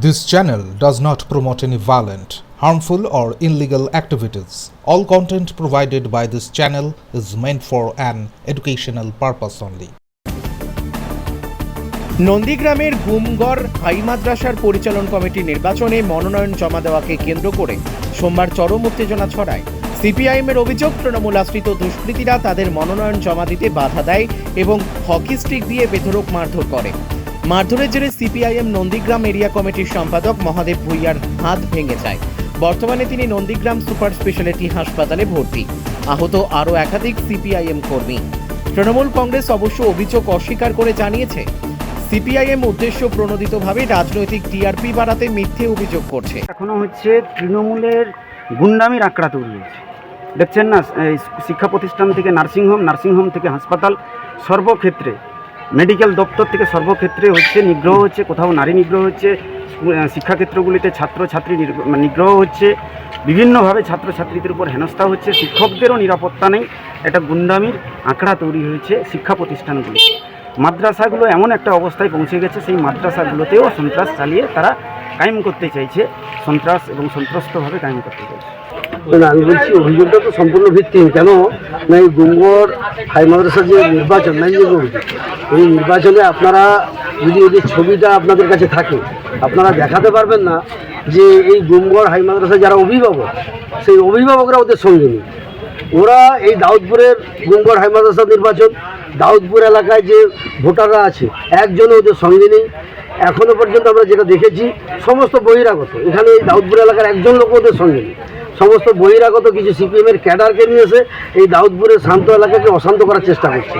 This channel does not promote any violent, harmful, or illegal activities. All content provided by this channel is meant for an educational purpose only. নন্দীগ্রামের গুমগড় high মাদ্রাসার পরিচালন committee নির্বাচনে মনোনয়ন জমা দেওয়াকে কেন্দ্র করে সোমবার চরম উত্তেজনা ছড়ায় সিপিআইএমের অভিযোগ তৃণমূল আশ্রিত দুষ্কৃতীরা তাদের মনোনয়ন জমা দিতে বাধা দেয় এবং হকি স্টিক দিয়ে বেধরক মারধর করে মারধরের জেরে সিপিআইএম নন্দীগ্রাম এরিয়া কমিটির সম্পাদক মহাদেব ভুইয়ার হাত ভেঙে যায়। বর্তমানে তিনি নন্দীগ্রাম সুপার স্পেশালিটি হাসপাতালে ভর্তি। আহত আরও একাধিক সিপিআইএম কর্মী। তৃণমূল কংগ্রেস অবশ্য অভিযোগ অস্বীকার করে জানিয়েছে, সিপিআইএম উদ্দেশ্য প্রণোদিতভাবে রাজনৈতিক টিআরপি বাড়াতে মিথ্যে অভিযোগ করছে। এখনও হচ্ছে তৃণমূলের গুন্ডামির আঁকড়া তৈরি হয়েছে। দেখছেন না শিক্ষা প্রতিষ্ঠান থেকে নার্সিংহোম নার্সিংহোম থেকে হাসপাতাল সর্বক্ষেত্রে মেডিকেল দপ্তর থেকে সর্বক্ষেত্রে হচ্ছে নিগ্রহ হচ্ছে, কোথাও নারী নিগ্রহ হচ্ছে শিক্ষাক্ষেত্রগুলিতে ছাত্রছাত্রী মানে নিগ্রহ হচ্ছে, বিভিন্নভাবে ছাত্রছাত্রীদের উপর হেনস্থা হচ্ছে, শিক্ষকদেরও নিরাপত্তা নেই, একটা গুন্ডামির আঁকড়া তৈরি হয়েছে শিক্ষা প্রতিষ্ঠানগুলি মাদ্রাসাগুলো এমন একটা অবস্থায় পৌঁছে গেছে, সেই মাদ্রাসাগুলোতেও সন্ত্রাস চালিয়ে তারা কায়েম করতে চাইছে, সন্ত্রাস এবং সন্ত্রস্তভাবে কায়েম করতে চাইছে। আমি বলছি, অভিযোগটা তো সম্পূর্ণ ভিত্তিহীন। কেন? না, এই গুঙ্গর হাই মাদ্রাসার যে নির্বাচন, না যে এই নির্বাচনে আপনারা যদি ওদের ছবিটা আপনাদের কাছে থাকে, আপনারা দেখাতে পারবেন না যে এই গুমগড় হাই মাদ্রাসার যারা অভিভাবক, সেই অভিভাবকরা ওদের সঙ্গে নেই। ওরা এই দাউদপুরের মুম্বর হাইমাদ্রাসা নির্বাচন, দাউদপুর এলাকায় যে ভোটাররা আছে, একজনও ওদের সঙ্গে নেই। এখনও পর্যন্ত আমরা যেটা দেখেছি, সমস্ত বহিরাগত, এখানে এই দাউদপুর এলাকার একজন লোক ওদের সঙ্গে নেই। সমস্ত বহিরাগত কিছু সিপিএমের ক্যাডারকে নিয়ে এসে এই দাউদপুরের শান্ত এলাকাকে অশান্ত করার চেষ্টা করছে।